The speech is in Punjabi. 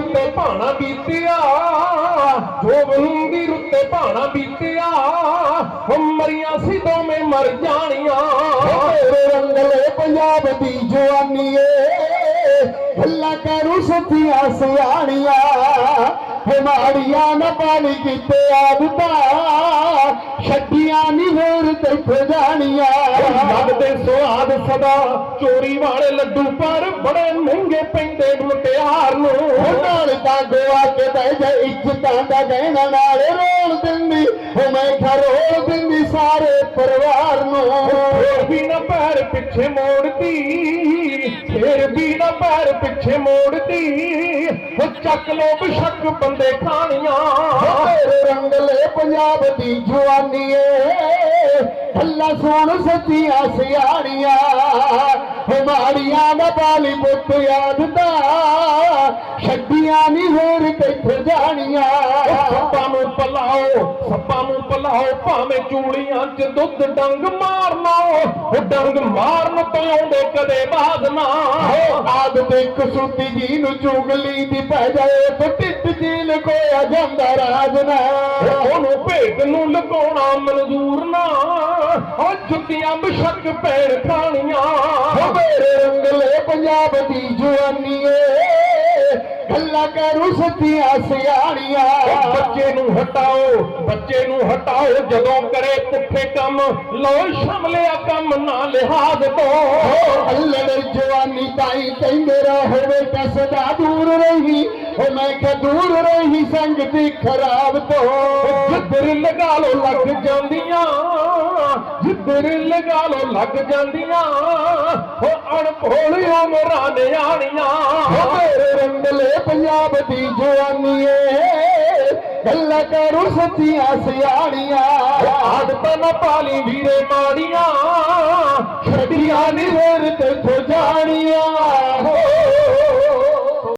ਰੁੱਤੇ ਭਾਣਾ ਬੀਤਿਆ ਜੋਬਨ ਦੀ ਰੁੱਤੇ ਭਾਣਾ ਬੀਤਿਆ ਉਹ ਮਰੀਆਂ ਸੀ ਦੋਵੇਂ ਮਰ ਜਾਣੀਆਂ। ਤੇਰੇ ਰੰਗਲੇ ਪੰਜਾਬ ਦੀ ਜਵਾਨੀ ਏ ਗੱਲਾਂ ਕਰੂ ਸੱਚੀਆਂ ਸਿਆਣੀਆਂ, ਬਿਮਾਰੀਆਂ ਨਾ ਪਾਣੀ ਕੀਤੇ ਆਦਤਾਂ, ਛੱਡੀਆਂ ਨਹੀਂ ਹੋਰ ਤੇ ਜਾਣੀਆਂ। ਲੱਗਦੇ ਸੁਆਦ ਸਦਾ। ਚੋਰੀ ਵਾਲੇ ਲੱਡੂ ਪਰ ਬੜੇ ਮਹਿੰਗੇ ਪੈਂਦੇ ਮੁਟਿਆਰ ਨੂੰ। ਨਾਲ ਤਾਂ ਗੋਆ ਕੇ ਬਹਿ ਜਾ ਇੱਜ਼ਤਾਂ ਦਾ ਗਹਿਣਾ ਨਾਲ ਰੋਲ ਦਿੰਦੀ। ਉਹ ਮੈਂ ਖਰੋਲ ਦਿੰਦੀ ਸਾਰੇ ਪਰਿਵਾਰ ਨੂੰ। ਫੇਰ ਵੀ ਨਾ ਪੈਰ ਪਿੱਛੇ ਮੋੜਦੀ, ਫੇਰ ਵੀ ਨਾ ਪੈਰ ਪਿੱਛੇ ਮੋੜਦੀ। ਉਹ ਚੱਕ ਲੋ ਬਿਸ਼ੱਕ ਬੰਦੇ ਖਾਣੀਆਂ। ਤੇਰੇ ਰੰਗਲੇ ਪੰਜਾਬ ਦੀ ਜਵਾਨੀ ਏ। ਅੱਲਾ ਸੋਣ ਸੱਚੀਆਂ ਸਿਆਣੀਆਂ ਹਮਾਰੀਆਂ ਦਾ ਬਾਲੀ ਪੁੱਤ ਯਾਦਦਾ ਛੱਡੀਆਂ ਨਹੀਂ ਹੋਰ ਕਿੱਥੇ ਜਾਣੀਆਂ। ਸੱਪਾਂ ਨੂੰ ਪਲਾਓ ਸੱਪਾਂ ਨੂੰ ਪਲਾਓ ਭਾਵੇਂ ਚੂੜੀਆਂ 'ਚ ਦੁੱਧ ਡੰਗ ਮਾਰਨਾ ਉਹ ਡੰਗ ਮਾਰਨ ਤੋਂ ਆਉਂਦੇ ਕਦੇ ਬਾਦ ਨਾ। ਆਦਤ ਇੱਕ ਸੁੱਤੀ ਜੀ ਨੂੰ ਚੁਗਲੀ ਦੀ ਪੈ ਜਾਏ ਤੇ ਟਿੱਟ ਜੀ ਲਗੋਇਆ ਜਾਂਦਾ ਰਾਜਨਾ ਉਹਨੂੰ ਭੇਟ ਨੂੰ ਲਗਾਉਣਾ ਮਨਜ਼ੂਰ ਨਾ ਉਹ ਜੁੱਤੀਆਂ ਬਿਸ਼ੱਕ ਪੈਣ ਖਾਣੀਆਂ ਹੋ ਮੇਰੇ ਰੰਗਲੇ ਪੰਜਾਬ ਦੀ ਜਵਾਨੀ ਏ ਗੱਲਾਂ ਕਰੂ ਸੱਚੀਆਂ ਸਿਆਣੀਆਂ। ਬੱਚੇ ਨੂੰ ਹਟਾਓ ਬੱਚੇ ਨੂੰ ਹਟਾਓ ਜਦੋਂ ਕਰੇ ਪੁੱਠੇ ਕੰਮ ਲਓ ਸ਼ਮਲਿਆ ਕੰਮ ਨਾ ਲਿਹਾਜ਼ ਤੋਂ। ਅੱਲੜ ਜਵਾਨੀ ਤਾਈ ਕਹਿੰਦੇ ਰਹੋਵੇ ਕਸਦਾ ਦੂਰ ਰਹੀ। ਉਹ ਮੈਂ ਕਿ ਦੂਰ ਰਹੀ ਸੰਗਤੀ ਖਰਾਬ ਤੋਂ। ਜਿੱਧਰ ਲਗਾ ਲੋ ਲੱਗ ਜਾਂਦੀਆਂ। ਜਿੱਦਣ ਲਗਾ ਲੋ ਲੱਗ ਜਾਂਦੀਆਂ ਉਹ ਅਣਭੋਲ ਉਮਰਾਂ ਨਿਆਣੀਆਂ ਹੋ ਮੇਰੇ ਰੰਗਲੇ ਪੰਜਾਬ ਦੀ ਜਵਾਨੀ ਏ ਗੱਲਾਂ ਕਰੂ ਸੱਚੀਆਂ ਸਿਆਣੀਆਂ। ਆਦਤਾਂ ਨਾ ਪਾਲੀ ਵੀਰੇ ਮਾੜੀਆਂ ਛੱਡੀਆਂ ਨਹੀਂ ਹੋਰ ਤੇ ਜਾਣੀਆਂ